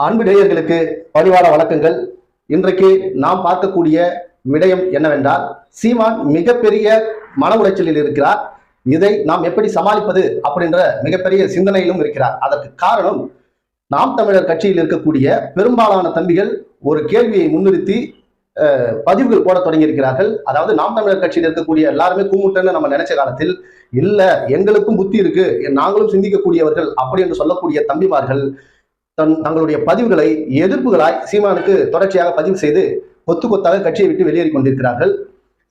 அன்பு நேயர்களுக்கு பணிவார வணக்கங்கள். இன்றைக்கு நாம் பார்க்கக்கூடிய விடயம் என்னவென்றால் சீமான் மிகப்பெரிய மன உளைச்சலில் இருக்கிறார். இதை நாம் எப்படி சமாளிப்பது அப்படின்ற மிகப்பெரிய சிந்தனையிலும் இருக்கிறார். அதற்கு காரணம் நாம் தமிழர் கட்சியில் இருக்கக்கூடிய பெரும்பாலான தம்பிகள் ஒரு கேள்வியை முன்னிறுத்தி அஹ், பதிவுகள் போட தொடங்கியிருக்கிறார்கள். அதாவது நாம் தமிழர் கட்சியில் இருக்கக்கூடிய எல்லாருமே கூமுட்டன்னு நம்ம நினைச்ச காலத்தில் இல்ல எங்களுக்கும் புத்தி இருக்கு நாங்களும் சிந்திக்கக்கூடியவர்கள் அப்படி என்று சொல்லக்கூடிய தம்பிமார்கள் தன் தங்களுடைய பதிவுகளை எதிர்ப்புகளாய் சீமானுக்கு தொடர்ச்சியாக பதிவு செய்து கொத்து கொத்தாக கட்சியை விட்டு வெளியேறி கொண்டிருக்கிறார்கள்.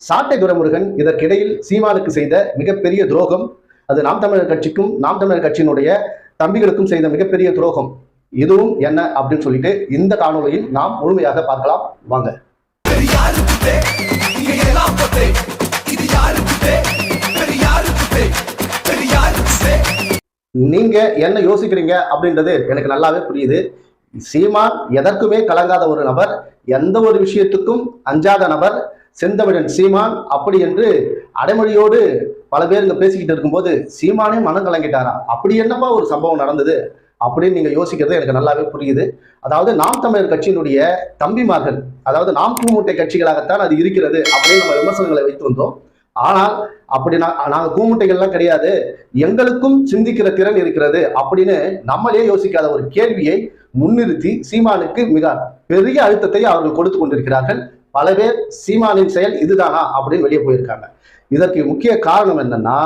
சாட்டை துரமுருகன் இதற்கிடையில் சீமானுக்கு செய்த மிகப்பெரிய துரோகம் அது நாம் தமிழர் கட்சிக்கும் நாம் தமிழர் கட்சியினுடைய தம்பிகளுக்கும் செய்த மிகப்பெரிய துரோகம். இதுவும் என்ன அப்படின்னு சொல்லிட்டு இந்த காணொளியில் நாம் முழுமையாக பார்க்கலாம். வாங்க. பெரியாருக்கு எல்லாம் இது யாருக்கு பெரியாருக்கு நீங்க என்ன யோசிக்கிறீங்க அப்படின்றது எனக்கு நல்லாவே புரியுது. சீமான் எதற்குமே கலங்காத ஒரு நபர் எந்த ஒரு விஷயத்துக்கும் அஞ்சாத நபர் செந்தமிழன் சீமான் அப்படி என்று அடைமொழியோடு பல பேர் இங்க பேசிக்கிட்டு இருக்கும்போது சீமானே மனம் கலங்கிட்டாரா? அப்படி என்னப்பா ஒரு சம்பவம் நடந்தது? அப்படின்னு நீங்க யோசிக்கிறது எனக்கு நல்லாவே புரியுது. அதாவது நாம் தமிழர் கட்சியினுடைய தம்பிமார்கள் அதாவது நாம் கூமுட்டை கட்சிகளாகத்தான் அது இருக்கிறது அப்படின்னு நம்ம விமர்சனங்களை வைத்து வந்தோம். ஆனால் அப்படி நா- கூமுட்டைகள்லாம் கிடையாது. எங்களுக்கும் சிந்திக்கிற திறன் இருக்கிறது அப்படின்னு நம்மளே யோசிக்காத ஒரு கேள்வியை முன்னிறுத்தி சீமானுக்கு மிக பெரிய அழுத்தத்தை அவர்கள் கொடுத்து கொண்டிருக்கிறார்கள். பல பேர் சீமானின் செயல் இதுதானா அப்படின்னு வெளியே போயிருக்காங்க. இதற்கு முக்கிய காரணம் என்னன்னா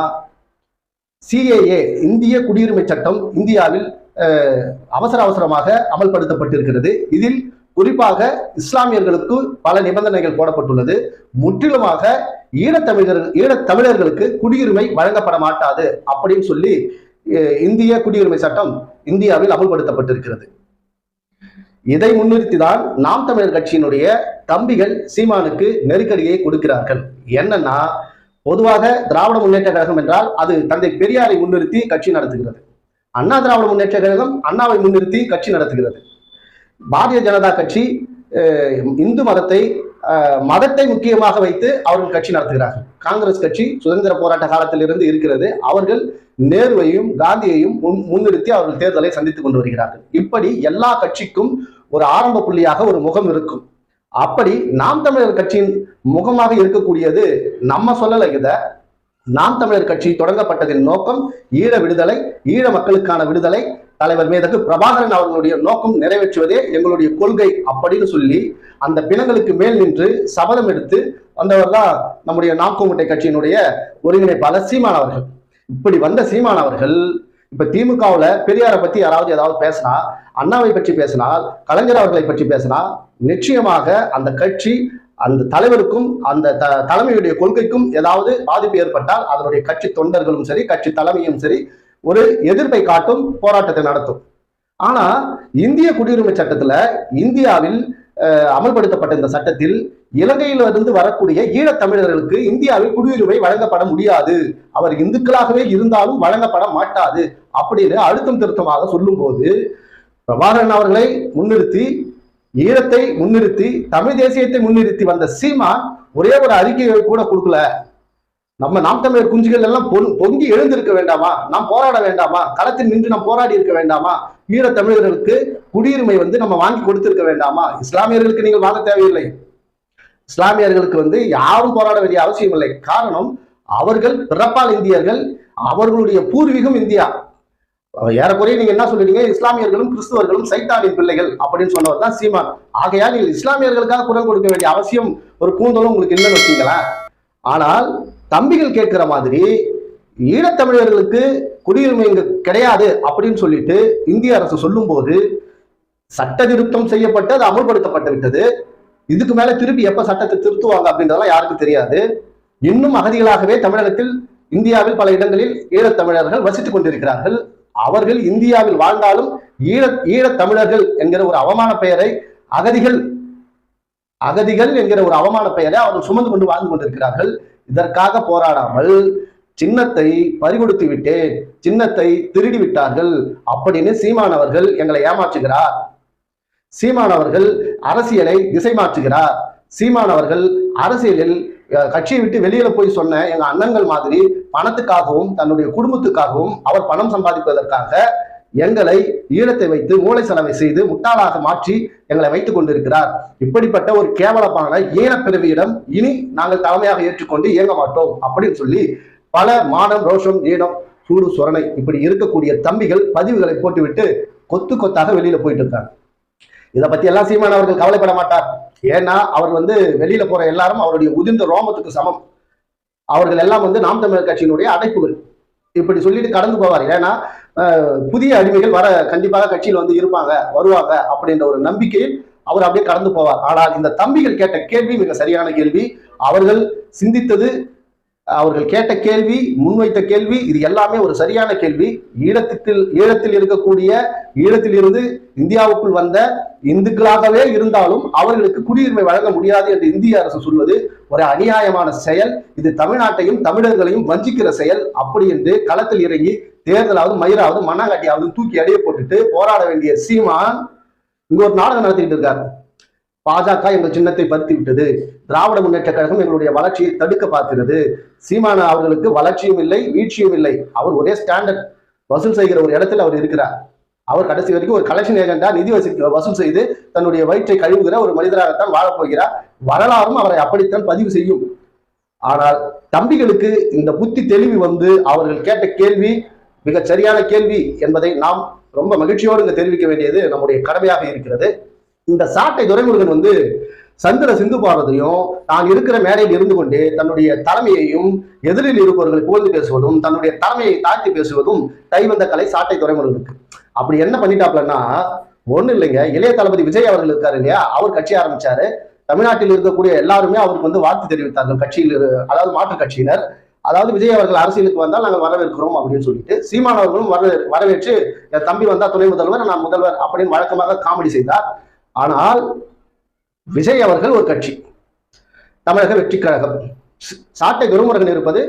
சிஏஏ இந்திய குடியுரிமை சட்டம் இந்தியாவில் அஹ், அவசர அவசரமாக அமல்படுத்தப்பட்டிருக்கிறது. இதில் குறிப்பாக இஸ்லாமியர்களுக்கு பல நிபந்தனைகள் போடப்பட்டுள்ளது. முற்றிலுமாக ஈழத்தமிழர் ஈழத்தமிழர்களுக்கு குடியுரிமை வழங்கப்பட மாட்டாது அப்படின்னு சொல்லி இந்திய குடியுரிமை சட்டம் இந்தியாவில் அமல்படுத்தப்பட்டிருக்கிறது. இதை முன்னிறுத்தி தான் நாம் தமிழர் கட்சியினுடைய தம்பிகள் சீமானுக்கு நெருக்கடியை கொடுக்கிறார்கள். என்னன்னா பொதுவாக திராவிட முன்னேற்ற கழகம் என்றால் அது தந்தை பெரியாரை முன்னிறுத்தி கட்சி நடத்துகிறது. அண்ணா திராவிட முன்னேற்ற கழகம் அண்ணாவை முன்னிறுத்தி கட்சி நடத்துகிறது. பாரதிய ஜனதா கட்சி இந்து மதத்தை அஹ், மதத்தை முக்கியமாக வைத்து அவர்கள் கட்சி நடத்துகிறார்கள். காங்கிரஸ் கட்சி சுதந்திர போராட்ட காலத்திலிருந்து இருக்கிறது. அவர்கள் நேருவையும் காந்தியையும் முன்- முன்னிறுத்தி அவர்கள் தேர்தலை சந்தித்துக் கொண்டு வருகிறார்கள். இப்படி எல்லா கட்சிக்கும் ஒரு ஆரம்ப புள்ளியாக ஒரு முகம் இருக்கும். அப்படி நாம் தமிழர் கட்சியின் முகமாக இருக்கக்கூடியது நம்ம சொல்லலை இத. நாம் தமிழர் கட்சி தொடங்கப்பட்டதின் நோக்கம் ஈழ விடுதலை ஈழ மக்களுக்கான விடுதலை தலைவர் மேதகு பிரபாகரன் அவர்களுடைய நோக்கம் நிறைவேற்றுவதே எங்களுடைய கொள்கை அப்படின்னு சொல்லி அந்த பிணங்களுக்கு மேல் நின்று சபதம் எடுத்து வந்தவர் தான் நம்முடைய நாக்குமுட்டை கட்சியினுடைய ஒருங்கிணைப்பாளர் சீமான் அவர்கள். இப்படி வந்த சீமான் அவர்கள் இப்ப திமுகவுல பெரியாரை பத்தி யாராவது ஏதாவது பேசினா அண்ணாவை பற்றி பேசினால் கலைஞர் அவர்களை பற்றி பேசினா நிச்சயமாக அந்த கட்சி அந்த தலைவருக்கும் அந்த த- தலைமையுடைய கொள்கைக்கும் ஏதாவது பாதிப்பு ஏற்பட்டால் அதனுடைய கட்சி தொண்டர்களும் சரி கட்சி தலைமையும் சரி ஒரு எதிர்ப்பை காட்டும் போராட்டத்தை நடத்தும். ஆனா இந்திய குடியுரிமை சட்டத்துல இந்தியாவில் அஹ், அமல்படுத்தப்பட்ட இந்த சட்டத்தில் இலங்கையிலிருந்து வரக்கூடிய ஈழத் தமிழர்களுக்கு இந்தியாவில் குடியுரிமை வழங்கப்பட முடியாது. அவர் இந்துக்களாகவே இருந்தாலும் வழங்கப்பட மாட்டாது அப்படின்னு அழுத்தம் திருத்தமாக சொல்லும்போது பிரபாகரன் அவர்களை முன்னிறுத்தி ஈழத்தை முன்னிறுத்தி தமிழ் தேசியத்தை முன்னிறுத்தி வந்த சீமா ஒரே ஒரு அறிக்கையை கூட கொடுக்கல. நம்ம நாம் தமிழர் குஞ்சுகள் எல்லாம் பொங்கி எழுந்திருக்க வேண்டாமா? நாம் போராட வேண்டாமா? களத்தில் நின்று நாம் போராடி இருக்க வேண்டாமா? ஈழத் தமிழர்களுக்கு குடியுரிமை வந்து நம்ம வாங்கி கொடுத்திருக்க வேண்டாமா? இஸ்லாமியர்களுக்கு நீங்கள் வாங்க தேவையில்லை. இஸ்லாமியர்களுக்கு வந்து யாரும் போராட வேண்டிய அவசியம் இல்லை. காரணம் அவர்கள் பிறப்பால் இந்தியர்கள் அவர்களுடைய பூர்வீகம் இந்தியா. ஏறக்குறைய நீங்க என்ன சொல்றீங்க? இஸ்லாமியர்களும் கிறிஸ்துவர்களும் சைத்தானின் பிள்ளைகள் அப்படின்னு சொன்னவர் தான் சீமான். ஆகையால் நீங்கள் இஸ்லாமியர்களுக்காக குரல் கொடுக்க வேண்டிய அவசியம் ஒரு கூந்தலும் உங்களுக்கு இல்லைன்னு வச்சுங்களேன். ஆனால் தம்பிகள் கேட்கிற மாதிரி ஈழத்தமிழர்களுக்கு குடியுரிமை இங்கு கிடையாது அப்படின்னு சொல்லிட்டு இந்திய அரசு சொல்லும்போது சட்ட திருத்தம் செய்யப்பட்டு அது அமல்படுத்தப்பட்டு விட்டது இதுக்கு மேல திருப்பி எப்ப சட்டத்தை திருத்துவாங்க அப்படின்றதெல்லாம் யாருக்கும் தெரியாது. இன்னும் அகதிகளாகவே தமிழகத்தில் இந்தியாவில் பல இடங்களில் ஈழத்தமிழர்கள் வசித்துக் கொண்டிருக்கிறார்கள். அவர்கள் இந்தியாவில் வாழ்ந்தாலும் ஈழ ஈழத்தமிழர்கள் என்கிற ஒரு அவமான பெயரை அகதிகள் அகதிகள் என்கிற ஒரு அவமான பெயரை அவர்கள் சுமந்து கொண்டு வாழ்ந்து கொண்டிருக்கிறார்கள். இதற்காக போராடாமல் சின்னத்தை பறிகொடுத்து விட்டேன் சின்னத்தை திருடி விட்டார்கள் அப்படின்னு சீமான் அவர்கள் எங்களை ஏமாற்றுகிறார். சீமான் அவர்கள் அரசியலை திசை மாற்றுகிறார். சீமான் அவர்கள் அரசியலில் கட்சியை விட்டு வெளியில போய் சொன்ன எங்க அண்ணன்கள் மாதிரி பணத்துக்காகவும் தன்னுடைய குடும்பத்துக்காகவும் அவர் பணம் சம்பாதிப்பதற்காக எங்களை ஈழத்தை வைத்து மூளை செலவை செய்து முட்டாளாக மாற்றி எங்களை வைத்துக் கொண்டிருக்கிறார். இப்படிப்பட்ட ஒரு கேவலமான ஈனப்பிறவியிடம் இனி நாங்கள் தலைமையாக ஏற்றுக்கொண்டு இயங்க மாட்டோம் அப்படின்னு சொல்லி பல மானம் ரோஷம் ஈனம் சூடு சொரணை இப்படி இருக்கக்கூடிய தம்பிகள் பதிவுகளை போட்டுவிட்டு கொத்து கொத்தாக வெளியில போயிட்டு இருக்காங்க. இதை பத்தி எல்லாம் சீமான் அவர்கள் கவலைப்பட மாட்டார். ஏன்னா அவர் வந்து வெளியில போற எல்லாரும் அவருடைய உதிர்ந்த ரோமத்துக்கு சமம். அவர்கள் எல்லாம் வந்து நாம் தமிழர் கட்சியினுடைய அடைப்புகள். இப்படி சொல்லிட்டு கடந்து போவார். ஏன்னா புதிய அடிமைகள் வர கண்டிப்பாக கட்சியில் வந்து இருப்பாங்க வருவாங்க அப்படின்ற ஒரு நம்பிக்கையில் அவர் அப்படியே கடந்து போவார். ஆனால் இந்த தம்பிகள் கேட்ட கேள்வி மிக சரியான கேள்வி. அவர்கள் சிந்தித்தது அவர்கள் கேட்ட கேள்வி முன்வைத்த கேள்வி இது எல்லாமே ஒரு சரியான கேள்வி. ஈழத்தில் ஈழத்தில் இருக்கக்கூடிய ஈழத்தில் இருந்து இந்தியாவுக்குள் வந்த இந்துக்களாகவே இருந்தாலும் அவர்களுக்கு குடியுரிமை வழங்க முடியாது என்று இந்திய அரசு சொல்வது ஒரு அநியாயமான செயல். இது தமிழ்நாட்டையும் தமிழர்களையும் வஞ்சிக்கிற செயல். அப்படி என்று களத்தில் இறங்கி தேர்தலாவது மயிராவது மண்ணாங்கட்டியாவது தூக்கி அடைய போட்டுட்டு போராட வேண்டிய சீமான் இங்க ஒரு நாடகம் நடத்திட்டு இருக்காரு. பாஜக எங்கள் சின்னத்தை பறித்து விட்டது. திராவிட முன்னேற்ற கழகம் எங்களுடைய வளர்ச்சியை தடுக்க பார்க்கிறது. சீமான அவர்களுக்கு வளர்ச்சியும் இல்லை வீழ்ச்சியும் இல்லை. அவர் ஒரே ஸ்டாண்டர்ட் வசூல் செய்கிற ஒரு இடத்துல அவர் இருக்கிறார். அவர் கடைசி வரைக்கும் ஒரு கலெக்ஷன் ஏஜெண்டா நிதி வசூ வசூல் செய்து தன்னுடைய வயிற்றை கழுவுகிற ஒரு மனிதராகத்தான் வாழப் போகிறார். வரலாறும் அவரை அப்படித்தான் பதிவு செய்யும். ஆனால் தம்பிகளுக்கு இந்த புத்தி தெளிவு வந்து அவர்கள் கேட்ட கேள்வி மிக சரியான கேள்வி என்பதை நாம் ரொம்ப மகிழ்ச்சியோடு இங்க தெரிவிக்க வேண்டியது நம்முடைய கடமையாக இருக்கிறது. இந்த சாட்டை துரைமுருகன் வந்து சந்திர சிந்து பாடுறதையும் தான் இருக்கிற மேடையில் இருந்து கொண்டு தன்னுடைய தலைமையையும் எதிரில் இருப்பவர்களை புகழ்ந்து பேசுவதும் தன்னுடைய தலைமையை தாழ்த்தி பேசுவதும் கைவந்த கலை சாட்டை துறைமுருகனுக்கு. அப்படி என்ன பண்ணிட்டாப்லன்னா ஒன்றும் இல்லைங்க இளைய தளபதி விஜய் அவர்கள் இருக்காரு இல்லையா? அவர் கட்சி ஆரம்பிச்சாரு. தமிழ்நாட்டில் இருக்கக்கூடிய எல்லாருமே அவருக்கு வந்து வாழ்த்து தெரிவித்தார்கள். கட்சியில் அதாவது மாற்றுக் கட்சியினர். அதாவது விஜய் அவர்கள் அரசியலுக்கு வந்தால் நாங்கள் வரவேற்கிறோம் அப்படின்னு சொல்லிட்டு சீமான் அவர்களும் வரவே வரவேற்று என் தம்பி வந்தா துணை முதல்வர் நான் முதல்வர் அப்படின்னு வழக்கமாக காமெடி செய்தார். ஆனால் விஜய் அவர்கள் ஒரு கட்சி தமிழக வெற்றி கழகம் சாட்டை குருமுருகன் இருப்பது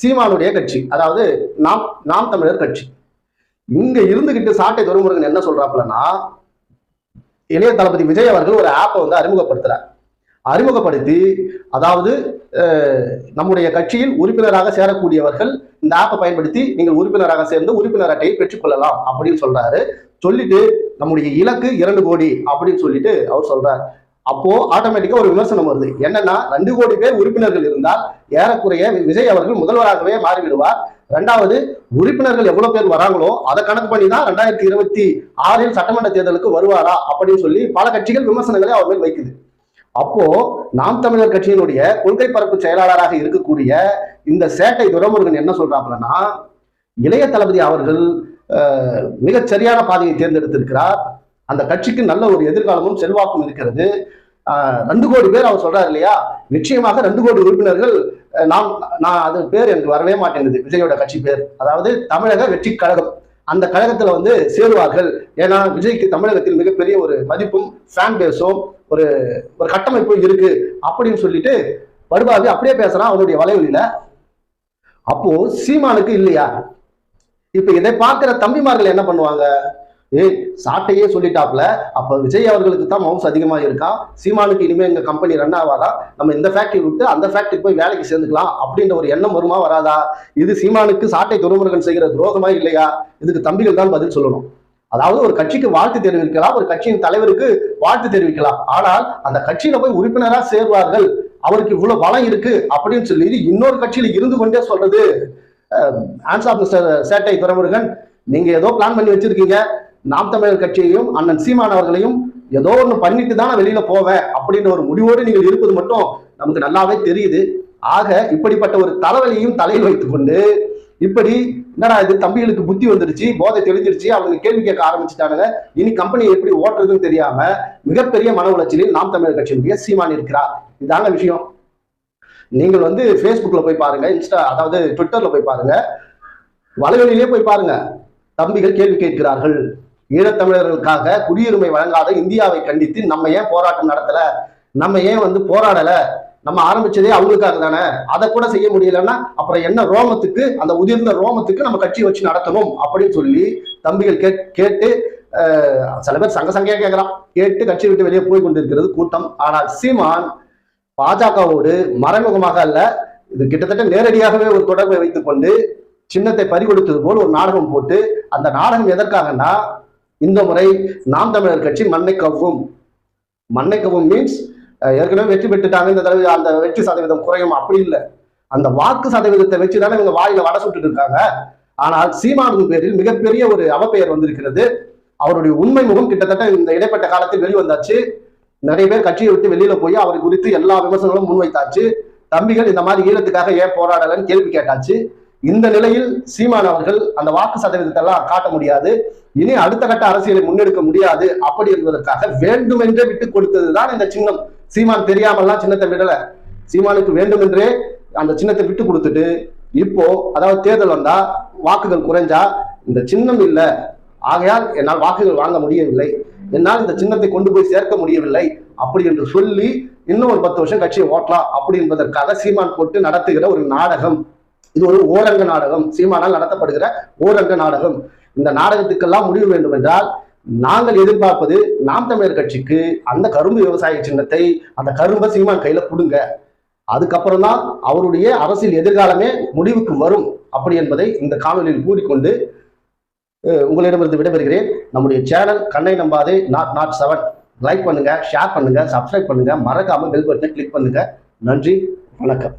சீமானுடைய கட்சி அதாவது நாம் நாம் தமிழர் கட்சி. இங்க இருந்துகிட்டு சாட்டை துரைமுருகன் என்ன சொல்றாப்புலன்னா இளைய தளபதி விஜய் அவர்கள் ஒரு ஆப்பை வந்து அறிமுகப்படுத்துறார். அறிமுகப்படுத்தி அதாவது நம்முடைய கட்சியில் உறுப்பினராக சேரக்கூடியவர்கள் இந்த ஆப்பை பயன்படுத்தி நீங்கள் உறுப்பினராக சேர்ந்து உறுப்பினர் அட்டையை பெற்றுக்கொள்ளலாம் அப்படின்னு சொல்றாரு. சொல்லிட்டு நம்முடைய இலக்கு இரண்டு கோடி அப்படின்னு சொல்லிட்டு அவர் சொல்றார். அப்போ ஆட்டோமேட்டிக்கா ஒரு விமர்சனம் வருது. என்னன்னா ரெண்டு கோடி பேர் உறுப்பினர்கள் இருந்தால் ஏறக்குறைய விஜய் அவர்கள் முதல்வராகவே மாறிவிடுவார். ரெண்டாவது உறுப்பினர்கள் எவ்வளவு பேர் வராங்களோ அதை கணக்கு பண்ணி தான் ரெண்டாயிரத்தி இருபத்தி ஆறில் சட்டமன்ற தேர்தலுக்கு வருவாரா அப்படின்னு சொல்லி பல கட்சிகள் விமர்சனங்களை அவர் மேல் வைக்குது. அப்போ நாம் தமிழர் கட்சியினுடைய கொள்கை பரப்பு செயலாளராக இருக்கக்கூடிய இந்த சேட்டை துரமுருகன் என்ன சொல்றாப்லன்னா இளைய தளபதி அவர்கள் மிகச் சரியான பாதையை தேர்ந்தெடுத்திருக்கிறார். அந்த கட்சிக்கு நல்ல ஒரு எதிர்காலமும் செல்வாக்கும் இருக்கிறது. ரெண்டு கோடி பேர் அவர் சொல்றாரு இல்லையா? நிச்சயமாக ரெண்டு கோடி உறுப்பினர்கள் நாம் நான் அது பேர் எனக்கு வரவே மாட்டேங்குது. விஜயோட கட்சி பேர். அதாவது தமிழக வெற்றி கழகம். அந்த கழகத்துல வந்து சேருவார்கள். ஏன்னா விஜய்க்கு தமிழகத்தில் மிகப்பெரிய ஒரு மதிப்பும் ஃபேன் பேஸும் ஒரு ஒரு கட்டமைப்பு இருக்கு அப்படின்னு சொல்லிட்டு வருவாவி அப்படியே பேசுறான் அவனுடைய வலைவலியில அப்போ சீமானுக்கு இல்லையா? இப்ப இதை பார்க்கிற தம்பிமார்கள் என்ன பண்ணுவாங்க? ஏய் சாட்டையே சொல்லிட்டாப்ல. அப்ப விஜய் அவர்களுக்கு தான் மவுஸ் அதிகமா இருக்கா? சீமானுக்கு இனிமே எங்க கம்பெனி ரன் ஆவாதா? நம்ம இந்த ஃபேக்டரி விட்டு அந்த ஃபேக்டரி போய் வேலைக்கு சேர்ந்துக்கலாம் அப்படின்ற ஒரு எண்ணம் வருமா வராதா? இது சீமானுக்கு சாட்டை துறைமுருகன் செய்கிற துரோகமா இல்லையா? இதுக்கு தம்பிகள் தான் பதில் சொல்லணும். அதாவது ஒரு கட்சிக்கு வாழ்த்து தெரிவிக்கலாம் ஒரு கட்சியின் தலைவருக்கு வாழ்த்து தெரிவிக்கலாம். ஆனால் அந்த கட்சியில போய் உறுப்பினரா சேர்வார்கள். அவருக்கு இவ்வளவு பலம் இருக்கு அப்படின்னு சொல்லி இன்னொரு கட்சியில இருந்து கொண்டே சொல்றது ஆன்ஸ் ஆஃப் மிஸ்டர் சேட்டை துறைமுருகன். நீங்க ஏதோ பிளான் பண்ணி வச்சிருக்கீங்க. நாம் தமிழர் கட்சியையும் அண்ணன் சீமான் அவர்களையும் ஏதோ ஒண்ணு பண்ணிட்டு தான் நான் வெளியில போவேன் அப்படின்ற ஒரு முடிவோடு நீங்கள் இருப்பது மட்டும் நமக்கு நல்லாவே தெரியுது. ஆக இப்படிப்பட்ட ஒரு தலைவலியையும் தலையில் வைத்துக்கொண்டு இப்படி என்னடா இது தம்பிகளுக்கு புத்தி வந்துருச்சு போதை தெளிஞ்சிருச்சு அவங்க கேள்வி கேட்க ஆரம்பிச்சுட்டானுங்க. இனி கம்பெனி எப்படி ஓட்டுறதுன்னு தெரியாம மிகப்பெரிய மன உளைச்சலில் நாம் தமிழர் கட்சியினுடைய சீமான் இருக்கிறார். இதாங்க விஷயம். நீங்கள் வந்து ஃபேஸ்புக்ல போய் பாருங்க இன்ஸ்டா அதாவது ட்விட்டர்ல போய் பாருங்க. வலைவெளியிலே போய் பாருங்க. தம்பிகள் கேள்வி கேட்கிறார்கள். ஈழத்தமிழர்களுக்காக குடியுரிமை வழங்காத இந்தியாவை கண்டித்து நம்ம ஏன் போராட்டம் நடத்தல? நம்ம ஏன் வந்து போராடல? நம்ம ஆரம்பிச்சதே அவங்களுக்காக தானே? அதை கூட செய்ய முடியலன்னா அப்புறம் என்ன ரோமத்துக்கு அந்த உதிர்ந்த ரோமத்துக்கு நம்ம கட்சி வச்சு நடத்தணும் அப்படின்னு சொல்லி தம்பிகள் கேட் கேட்டு சில பேர் சங்க சங்கையா கேட்கறான் கேட்டு கட்சி விட்டு வெளியே போய் கொண்டிருக்கிறது கூட்டம். ஆனால் சீமான் பாஜகவோடு மறைமுகமாக அல்ல இது கிட்டத்தட்ட நேரடியாகவே ஒரு தொடர்பை வைத்துக் கொண்டு சின்னத்தை பறிகொடுத்தது போல் ஒரு நாடகம் போட்டு அந்த நாடகம் எதற்காகன்னா இந்த முறை நாம் தமிழர் கட்சி மண்ணை கவ்வும் மண்ணை கவ்வும் மீன்ஸ் ஏற்கனவே வெற்றி பெற்றுட்டாங்க. இந்த தடவை அந்த வெற்றி சதவீதம் குறையும். அப்படி இல்லை. அந்த வாக்கு சதவீதத்தை வச்சு தானே இவங்க வாயில வட சுட்டுட்டு இருக்காங்க. ஆனால் சீமானுக்கு பேரில் மிகப்பெரிய ஒரு அவப்பெயர் வந்திருக்கிறது. அவருடைய உண்மை முகம் கிட்டத்தட்ட இந்த இடைப்பட்ட காலத்தில் வெளிவந்தாச்சு. நிறைய பேர் கட்சியை விட்டு வெளியில போய் அவர் குறித்து எல்லா விமர்சனங்களும் முன்வைத்தாச்சு. தம்பிகள் இந்த மாதிரி ஈழத்துக்காக ஏன் போராடலன்னு கேள்வி கேட்டாச்சு. இந்த நிலையில் சீமான் அவர்கள் அந்த வாக்கு சதவீதத்தை எல்லாம் காட்ட முடியாது. இனி அடுத்த கட்ட அரசியலை முன்னெடுக்க முடியாது. அப்படி என்பதற்காக வேண்டுமென்றே விட்டு கொடுத்ததுதான் இந்த சின்னம். சீமான் தெரியாமல்லாம் சின்னத்தை விடல. சீமானுக்கு வேண்டுமென்றே அந்த சின்னத்தை விட்டு கொடுத்துட்டு இப்போ அதாவது தேர்தல் வந்தா வாக்குகள் குறைஞ்சா இந்த சின்னம் இல்ல. ஆகையால் என்னால் வாக்குகள் வாங்க முடியவில்லை. என்னால் இந்த சின்னத்தை கொண்டு போய் சேர்க்க முடியவில்லை. அப்படி என்று சொல்லி இன்னும் ஒரு பத்து வருஷம் கட்சியை ஓட்டலாம். அப்படி என்பதற்காக சீமான் போட்டு நடத்துகிற ஒரு நாடகம். இது ஒரு ஓரங்க நாடகம். சீமானால் நடத்தப்படுகிற ஓரங்க நாடகம். இந்த நாடகத்துக்கெல்லாம் முடிவு வேண்டும் என்றால் நாங்கள் எதிர்பார்ப்பது நாம் தமிழர் கட்சிக்கு அந்த கரும்பு விவசாய சின்னத்தை அந்த கரும்பை சீமான் கையில கொடுங்க அதுக்கப்புறம் தான் அவருடைய அரசியல் எதிர்காலமே முடிவுக்கு வரும் அப்படி என்பதை இந்த காணொலியில் கூறிக்கொண்டு உங்களிடமிருந்து விடைபெறுகிறேன். நம்முடைய channel Kannai Nambathe not not seven. Like பண்ணுங்க ஷேர் பண்ணுங்க சப்ஸ்கிரைப் பண்ணுங்க. மறக்காம பெல் பட்டனை கிளிக் பண்ணுங்க. நன்றி வணக்கம்.